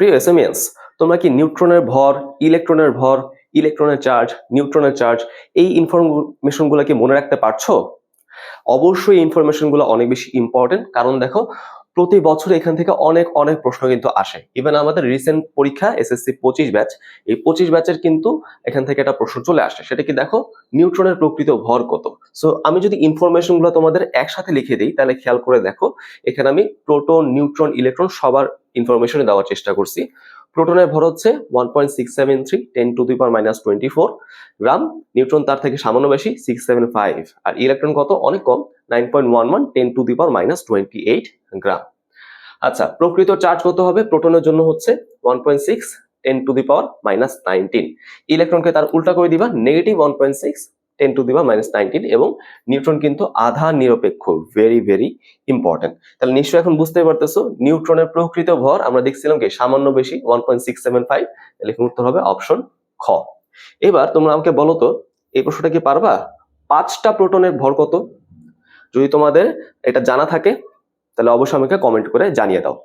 প্রিয় এসএমএস তোমরা কি নিউট্রনের ভর, ইলেকট্রনের ভর, ইলেকট্রনের চার্জ, নিউট্রনের চার্জ, এই ইনফরমেশনগুলো কি মনে রাখতে পারছ? অবশ্যই ইনফরমেশনগুলো অনেক বেশি ইম্পর্টেন্ট কারণ দেখো, প্রতি বছর এখান থেকে অনেক অনেক প্রশ্ন কিন্তু আসে। ইভেন আমাদের রিসেন্ট পরীক্ষা এসএসসি পঁচিশ ব্যাচ এই পঁচিশ ব্যাচের কিন্তু এখান থেকে একটা প্রশ্ন চলে আসে। সেটা কি দেখো? নিউট্রনের প্রকৃত ভর কত? সো আমি যদি ইনফরমেশনগুলো তোমাদের একসাথে লিখে দিই, তাহলে খেয়াল করে দেখো, এখানে আমি প্রোটন নিউট্রন ইলেকট্রন সবার ইনফরমেশন দেওয়ার চেষ্টা করছি। প্রোটনের ভর হচ্ছে one point six seven three ten to the power minus twenty four gram neutron তার থেকে সামান্য বেশি সিক্স সেভেন ফাইভ আর ইলেকট্রন কত? অনেক কম nine point one one ten to the power minus twenty eight gram. আচ্ছা প্রকৃত চার্জ কত হবে? প্রোটনের জন্য হচ্ছে one point six ten to the power minus nineteen ইলেকট্রনকে তার উল্টা করে দিবা negative one point six ten to the power minus nineteen এবং নিউট্রন কিন্তু আধা নিরপেক্ষ ভেরি ভেরি ইম্পর্টেন্ট তাহলে নিশ্চয়ই এখন বুঝতে পারতেছো, নিউট্রনের প্রকৃত ভর আমরা দেখছিলাম কি, সামান্য বেশি one point six seven five তাহলে উত্তর হবে অপশন খ. এবার তোমরা আমাকে বলো তো, এই প্রশ্নটা কি পারবা? পাঁচটা প্রোটনের ভর কত? যদি তোমাদের এটা জানা থাকে, তাহলে অবশ্যই আমাকে কমেন্ট করে জানিয়ে দাও।